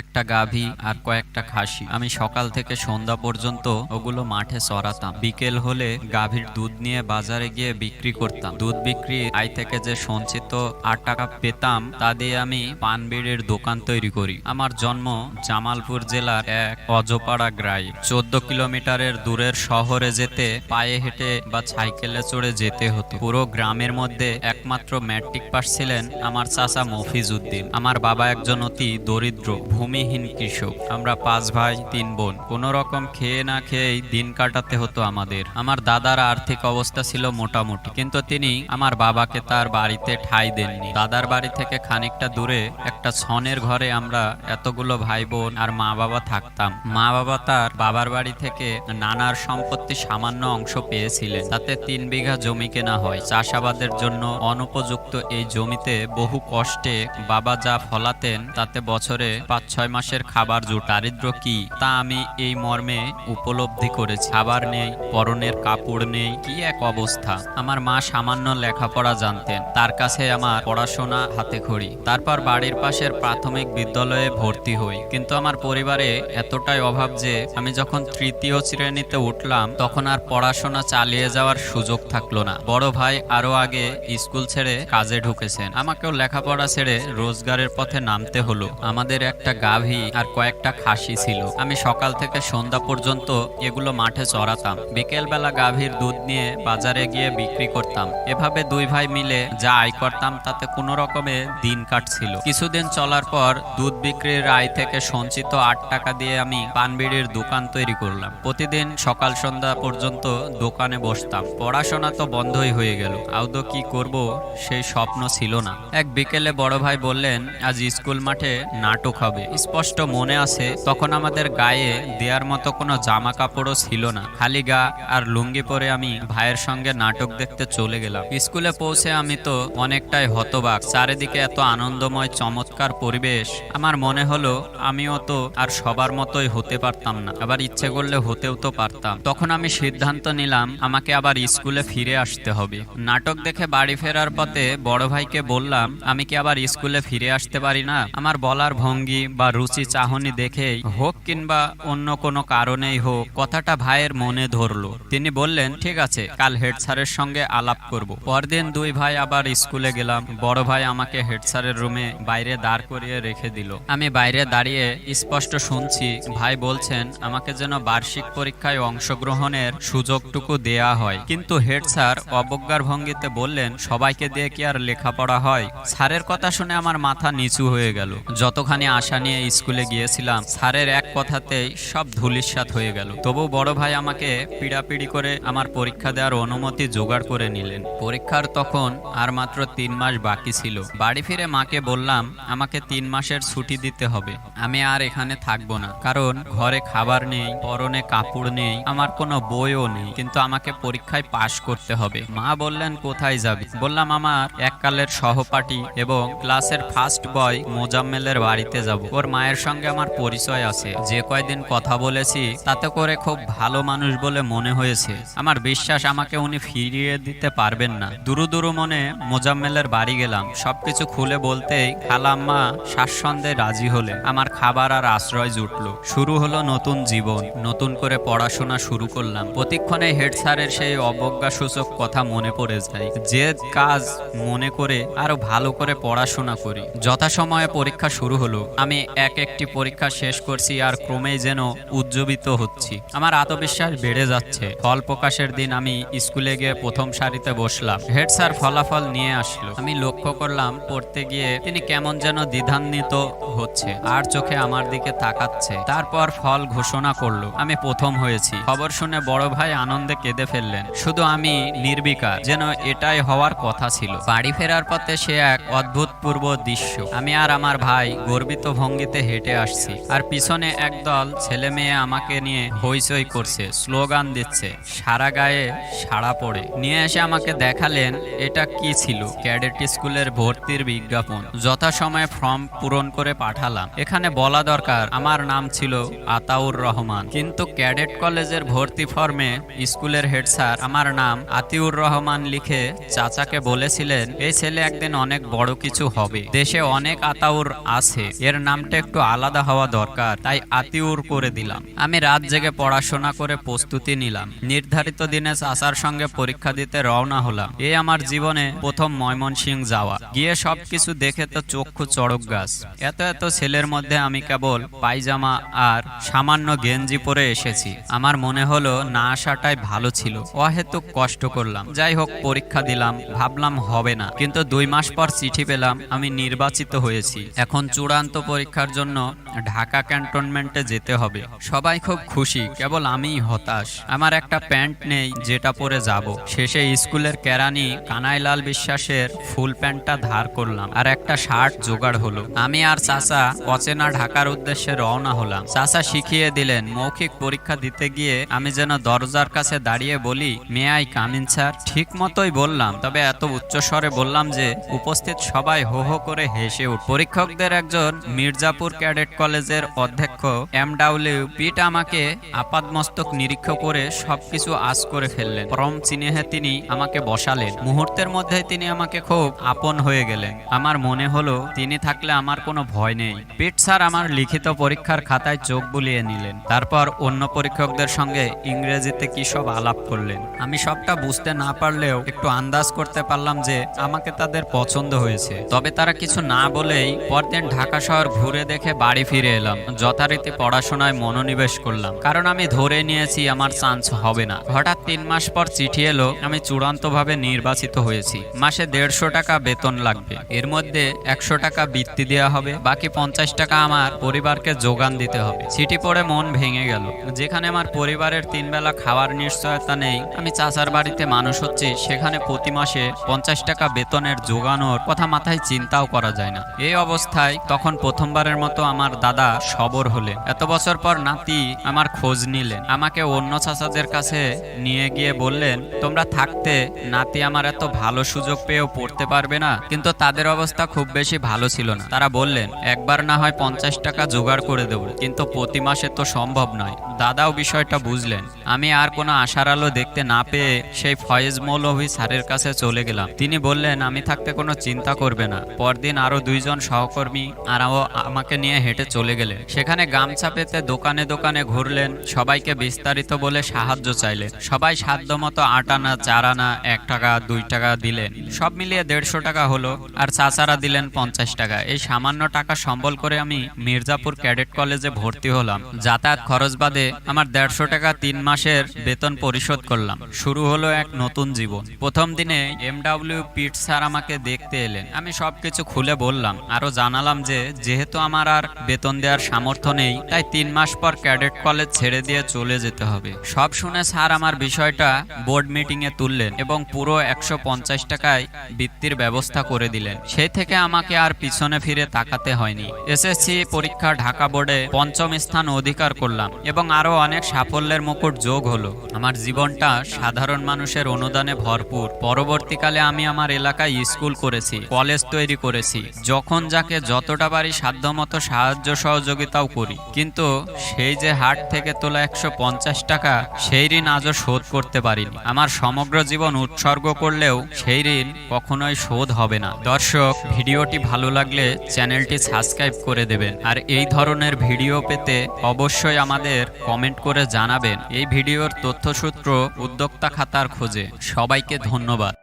একটা গাভী আর কয়েকটা খাসি। আমি সকাল থেকে সন্ধ্যা পর্যন্ত ওগুলো মাঠে চড়াতাম। বিকেল হলে গাভীর দুধ নিয়ে বাজারে গিয়ে বিক্রি করতাম। দুধ বিক্রি আয় থেকে যে সঞ্চিত আট টাকা পেতাম, তা দিয়ে আমি পান বিড়ির দোকান তৈরি করি। আমার জন্ম জামালপুর জেলার এক অজপাড়া গ্রাই চোদ্দ কিলোমিটারের দূরের শহরে যেতে, পায়ে হেঁটে বা সাইকেলে চড়ে যেতে হতো। পুরো গ্রামের মধ্যে একমাত্র ম্যাট্রিক পাস ছিলেন আমার চাচা মফিজ উদ্দিন। আমার বাবা একজন অতি দরিদ্র ভূমিহীন কৃষক। আমরা পাঁচ ভাই, তিন বোন। কোন রকম খেয়ে না খেয়েই দিন কাটাতে হতো আমাদের। আমার দাদার আর্থিক অবস্থা ছিল মোটামুটি। কিন্তু তিনি আমার বাবাকে তার বাড়িতে ঠাই দেননি। দাদার বাড়ি থেকে খানিকটা দূরে একটা ছনের ঘরে আমরা এতগুলো ভাই বোন আর মা বাবা থাকতাম। মা বাবা তার বাবার বাড়ি থেকে নানার সম্পত্তি সামান্য অংশ পেয়েছিলেন। তাতে তিন বিঘা জমি কেনা হয়। চাষাবাদের জন্য অনুপযুক্ত এই জমিতে বহু কষ্টে বাবা যা ফলাতেন, তাতে বছরে পাঁচ ছয় মাসের খাবার জোট দারিদ্র কি? তা আমি এই মর্মে উপলব্ধি করেছি খাবার নেই, পরনের কাপড় নেই, কি এক অবস্থা? আমার মা সামান্য লেখাপড়া জানতেন, তার কাছে আমার পড়াশোনা হাতে খড়ি। তারপর বাড়ির পাশের প্রাথমিক বিদ্যালয়ে ভর্তি হই। কিন্তু আমার পরিবারে এতটাই অভাব যে, আমি যখন তৃতীয় শ্রেণীতে উঠলাম, তখন আর পড়াশোনা চালিয়ে যাওয়ার সুযোগ থাকল না। বড় ভাই আরও আগে স্কুল ছেড়ে কাজে ঢুকেছেন। আমাকেও লেখাপড়া ছেড়ে রোজগারের পথে নামতে হলো। আমাদের একটা গাভী আর কয়েকটা খাসি ছিল। আমি সকাল থেকে সন্ধ্যা পর্যন্ত এগুলো মাঠে চড়াতাম। বিকেল বেলা গাভীর দুধ নিয়ে বাজারে গিয়ে বিক্রি করতাম। এভাবে দুই ভাই মিলে যা আয় করতাম তাতে কোনো রকমে দিন কাটছিল। কিছুদিন চলার পর দুধ বিক্রির আয় থেকে সঞ্চিত আট টাকা দিয়ে আমি পানবিড়ির দোকান তৈরি করলাম। প্রতিদিন সকাল সন্ধ্যা পর্যন্ত দোকানে বসতাম। পড়াশোনা তো বন্ধই হয়ে গেল। আদৌ কি করব সেই স্বপ্ন ছিল না। এক বিকেলে বড় ভাই বললেন, আজ স্কুল মাঠে নাটক হবে। স্পষ্ট মনে আছে, তখন আমাদের গায়ে দেওয়ার মতো কোনো জামা কাপড়ও ছিল না। খালি গা আর লুঙ্গি পরে আমি ভাইয়ের সঙ্গে নাটক দেখতে চলে গেলাম। স্কুলে পৌঁছে আমি তো অনেকটাই হতবাক। চারিদিকে এত আনন্দময়, চমৎকার পরিবেশ। আমার মনে হলো, আমিও তো আর সবার মতোই হতে পারতাম না। আবার ইচ্ছে করলে হতেও তো পারতাম। তখন আমি সিদ্ধান্ত নিলাম, আমাকে আবার স্কুলে ফিরে আসতে হবে। নাটক দেখে বাড়ি ফেরার পথে বড় ভাইকে বললাম, আমি কি আবার স্কুলে ফিরে আসতে পারি না? আমার বলার ভঙ্গি বা রুচি চাহনি দেখেই হোক কিংবা অন্য কোনো কারণেই হোক, কথাটা ভাইয়ের মনে ধরলো। তিনি বললেন, ঠিক আছে, কাল হেড স্যারের সঙ্গে আলাপ করব। পরদিন দুই ভাই আবার স্কুলে গেলাম। বড় ভাই আমাকে হেড স্যারের রুমে বাইরে দাঁড় করিয়ে রেখে দিল। আমি বাইরে দাঁড়িয়ে স্পষ্ট শুনছি, ভাই বলছেন, আমাকে যেন বার্ষিক পরীক্ষায় অংশগ্রহণের সুযোগটুকু দেয়া হয়। কিন্তু হেড স্যার অবজ্ঞার ভঙ্গিতে বললেন, সবাইকে দিয়ে কি আর লেখাপড়া হয়? স্যারের কথা শুনে আমার মাথা নিচু হয়ে গেল। যতখানি আশা নিয়ে স্কুলে গিয়েছিলাম। স্যারের এক কথাতেই সব ধুলিস্বাত হয়ে গেল। তবু বড় ভাই আমাকে পিড়াপিড়ি করে আমার পরীক্ষা দেওয়ার অনুমতি জোগাড় করে নিলেন। পরীক্ষার তখন আর মাত্র তিন মাস বাকি ছিল। বাড়ি ফিরে মাকে বললাম, আমাকে তিন মাসের ছুটি দিতে হবে। আমি আর এখানে থাকব না। কারণ ঘরে খাবার নেই, পরনে কাপড় নেই, আমার কোনো বইও নেই। কিন্তু আমাকে পরীক্ষায় পাশ করতে হবে। মা বললেন, কোথায় যাবি? বললাম, আমার এককালের সহপাঠী এবং ক্লাসের ফার্স্ট বয় মোজাম্মেলের বাড়িতে যাব। ওর মায়ের সঙ্গে আমার পরিচয় আছে। যে কয়দিন কথা বলেছি, তাতে করে খুব ভালো মানুষ বলে মনে হয়েছে। আমার বিশ্বাস আমাকে উনি ফিরিয়ে দিতে পারবেন না। দুরু দুরু মনে মোজাম্মেলের বাড়ি গেলাম। সবকিছু খুলে বলতেই খালাম্মা স্বাচ্ছন্দ্যে রাজি হলে আমার খাবার আর আশ্রয় জুটলো। শুরু হলো নতুন জীবন। নতুন করে পড়াশোনা শুরু করলাম। প্রতিক্ষণে হেড স্যারের সেই অবজ্ঞা সূচক কথা মনে পড়ে যায়। যে কাজ মনে করে আরও ভালো করে পড়াশোনা করি। যথাসময়ে পরীক্ষা শুরু হলো। আমি এক একটি পরীক্ষা শেষ করছি আর ক্রমেই যেন উজ্জীবিত হচ্ছি। আমার আত্মবিশ্বাস বেড়ে যাচ্ছে। ফল প্রকাশের দিন আমি স্কুলে গিয়ে প্রথম সারিতে বসলাম। হেড স্যার ফলাফল নিয়ে আসলো। আমি লক্ষ্য করলাম, পড়তে গিয়ে তিনি কেমন যেন দ্বিধান্বিত হচ্ছে, আর চোখে আমার দিকে তাকাচ্ছে। তারপর ফল ঘোষণা করল, আমি প্রথম হয়েছি। খবর শুনে বড় ভাই আনন্দে কেঁদে ফেললেন। শুধু আমি নির্বিকার, যেন এটাই হওয়ার কথা ছিল। বাড়ি ফেরার পথে সে এক অদ্ভুতপূর্ব দৃশ্য। আমি আর আমার ভাই গর্বিত ভঙ্গিতে হেঁটে আসছি। আর পিছনে একদল ছেলে মেয়ে আমাকে নিয়ে হইচই করছে, স্লোগান দিচ্ছে, সারা গায়ে সাড়া পড়ে। নিয়ে এসে আমাকে দেখালেন এটা কি ছিল? ক্যাডেট স্কুলের ভর্তির বিজ্ঞাপন। যথাসময়ে ফর্ম পূরণ করে পাঠালাম। এখানে বলা দরকার, আমার নাম ছিল আতাউর রহমান। কিন্তু ক্যাডেট কলেজের ভর্তি ফর্মে স্কুলের হেড স্যার আমার নাম আতিউর রহমান লিখে চাচাকে বলেছিলেন, এই ছেলে একদিন অনেক বড় কিছু হবে। দেশে অনেক আতাউর আছে। এর নামটা নামটা একটু আলাদা হওয়া দরকার, তাই আতিউর করে দিলাম। আমি রাত জেগে পড়াশোনা করে প্রস্তুতি নিলাম। নির্ধারিত দিনে চাচার সঙ্গে পরীক্ষা দিতে রওনা হলাম। এই আমার জীবনে প্রথম ময়মনসিং যাওয়া। গিয়ে সবকিছু দেখে তো চক্ষু চড়ক গাছ। এত এত ছেলের মধ্যে আমি কেবল পায়জামা আর সামান্য গেঞ্জি পরে এসেছি। আমার মনে হলো না আসাটাই ভালো ছিল। অহেতুক কষ্ট করলাম। যাই হোক, পরীক্ষা দিলাম। ভাবলাম হবে না। কিন্তু দুই মাস পর চিঠি পেলাম, আমি নির্বাচিত হয়েছি। এখন চূড়ান্ত পরীক্ষার জন্য ঢাকা ক্যান্টনমেন্টে যেতে হবে। সবাই খুব খুশি, কেবল আমিই হতাশ। আমার একটা প্যান্ট নেই, যেটা পরে যাব। শেষে স্কুলের কেরানি কানাইলাল বিশ্বাসের ফুল প্যান্টটা ধার করলাম আর একটা শার্ট জোগাড় হলো। আমি আর চাচা অচেনা ঢাকার উদ্দেশ্যে রওনা হলাম। চাচা শিখিয়ে দিলেন, মৌখিক পরীক্ষা দিতে গিয়ে আমি যেন দরজার কাছে দাঁড়িয়ে বলি মেয়াই কামিন স্যার? ঠিক মতোই বললাম, তবে এত উচ্চস্বরে বললাম যে, উপস্থিত সবাই হো হো করে হেসে উঠ। পরীক্ষকদের একজন মির্জাপুর ক্যাডেট কলেজের অধ্যক্ষ এম ডাব্লিউ পিট আমাকে আপাদমস্তক নিরীক্ষ করে সবকিছু আজ করে ফেললেন। পরম চিনেহে তিনি আমাকে বসালেন। মুহূর্তের মধ্যে তিনি আমাকে খুব আপন হয়ে গেলেন। আমার মনে হলো তিনি থাকলে আমার কোনো ভয় নেই। পিট স্যার আমার লিখিত পরীক্ষার খাতায় চোখ বুলিয়ে নিলেন। তারপর অন্য পরীক্ষকদের সঙ্গে ইংরেজিতে কি সব আলাপ করলেন। আমি সবটা বুঝতে না পারলেও একটু আন্দাজ করতে পারলাম যে আমাকে তাদের পছন্দ হয়েছে। তবে তারা কিছু না বলেই পরদিন ঢাকা শহর ঘুরে দেখে বাড়ি ফিরে এলাম। যথারীতি পড়াশোনায় মনোনিবেশ করলাম। কারণ আমি ধরে নিয়েছি আমার চান্স হবে না। হঠাৎ তিন মাস পর চিঠি এলো, আমি চূড়ান্তভাবে নির্বাচিত হয়েছি। মাসে দেড়শো টাকা বেতন লাগবে। এর মধ্যে একশো টাকা বৃত্তি দেওয়া হবে, বাকি পঞ্চাশ টাকা আমার পরিবারকে যোগান দিতে হবে। চিঠি পড়ে মন ভেঙে গেল। যেখানে আমার পরিবারের তিন বেলা খাওয়ার নিশ্চয়তা নেই, আমি চাচার বাড়িতে মানুষ হচ্ছি, সেখানে প্রতি মাসে পঞ্চাশ টাকা বেতনের যোগানোর কথা মাথায় চিন্তাও করা যায় না। এই অবস্থায় তখন প্রথমবারের মতো আমার দাদা সবর হলেন। এত বছর পর নাতি আমার খোঁজ নিলেন। আমাকে অন্য চাচাদের কাছে নিয়ে গিয়ে বললেন, তোমরা থাকতে নাতি আমার এত ভালো সুযোগ পেয়েও পড়তে পারবে না, কিন্তু তাদের অবস্থা খুব বেশি ভালো ছিল না। তারা বললেন, একবার না হয় পঞ্চাশ টাকা জোগাড় করে দেব, কিন্তু প্রতি মাসে তো সম্ভব নয়। দাদাও বিষয়টা বুঝলেন। আমি আর কোনো আশার আলো দেখতে না পেয়ে সেই ফয়েজ মৌলভী স্যারের কাছে চলে গেলাম। তিনি বললেন, আমি থাকতে কোনো চিন্তা করবে না। পরদিন আরও দুইজন সহকর্মী আর ও- আমাকে নিয়ে হেঁটে চলে গেলেন। সেখানে গামছা পেতে দোকানে দোকানে ঘুরলেন, সবাইকে বিস্তারিত বলে সাহায্য চাইলেন। সবাই সাধ্য মতো আট আনা, চার আনা, এক টাকা, দুই টাকা দিলেন। সব মিলিয়ে দেড়শো টাকা হলো, আর চাচারা দিলেন পঞ্চাশ টাকা। এই সামান্য টাকা সম্বল করে আমি মির্জাপুর ক্যাডেট কলেজে ভর্তি হলাম। যাতায়াত খরচ বাদে আমার দেড়শো টাকা তিন মাসের বেতন পরিশোধ করলাম। শুরু হলো এক নতুন জীবন। প্রথম দিনে এম ডাব্লিউ পিট স্যার আমাকে দেখতে এলেন। আমি সবকিছু খুলে বললাম আরও জানালাম যে, যেহেতু আমার আর বেতন দেওয়ার সামর্থ্য নেই, তাই তিন মাস পর ক্যাডেট কলেজ ছেড়ে দিয়ে চলে যেতে হবে। সব শুনে স্যার আমার বিষয়টা বোর্ড মিটিং এ তুললেন এবং পুরো একশো পঞ্চাশ টাকায় বৃত্তির ব্যবস্থা করে দিলেন। সেই থেকে আমাকে আর পিছনে ফিরে তাকাতে হয়নি। এসএসসি পরীক্ষা ঢাকা বোর্ডে পঞ্চম স্থান অধিকার করলাম এবং আরও অনেক সাফল্যের মুকুট যোগ হলো। আমার জীবনটা সাধারণ মানুষের অনুদানে ভরপুর। পরবর্তীকালে আমি আমার এলাকায় স্কুল করেছি, কলেজ তৈরি করেছি। যখন যাকে যতটা পারি সাধ্যমতো সাহায্য সহযোগিতাও করি। কিন্তু সেই যে হাট থেকে তোলা একশো পঞ্চাশ টাকা, সেই ঋণ আজও শোধ করতে পারিনি। আমার সমগ্র জীবন উৎসর্গ করলেও সেই ঋণ কখনোই শোধ হবে না। দর্শক, ভিডিওটি ভালো লাগলে চ্যানেলটি সাবস্ক্রাইব করে দেবেন। আর এই ধরনের ভিডিও পেতে অবশ্যই আমাদের কমেন্ট করে জানাবেন। এই ভিডিওর তথ্যসূত্র উদ্যোক্তা খাতার খোঁজে। সবাইকে ধন্যবাদ।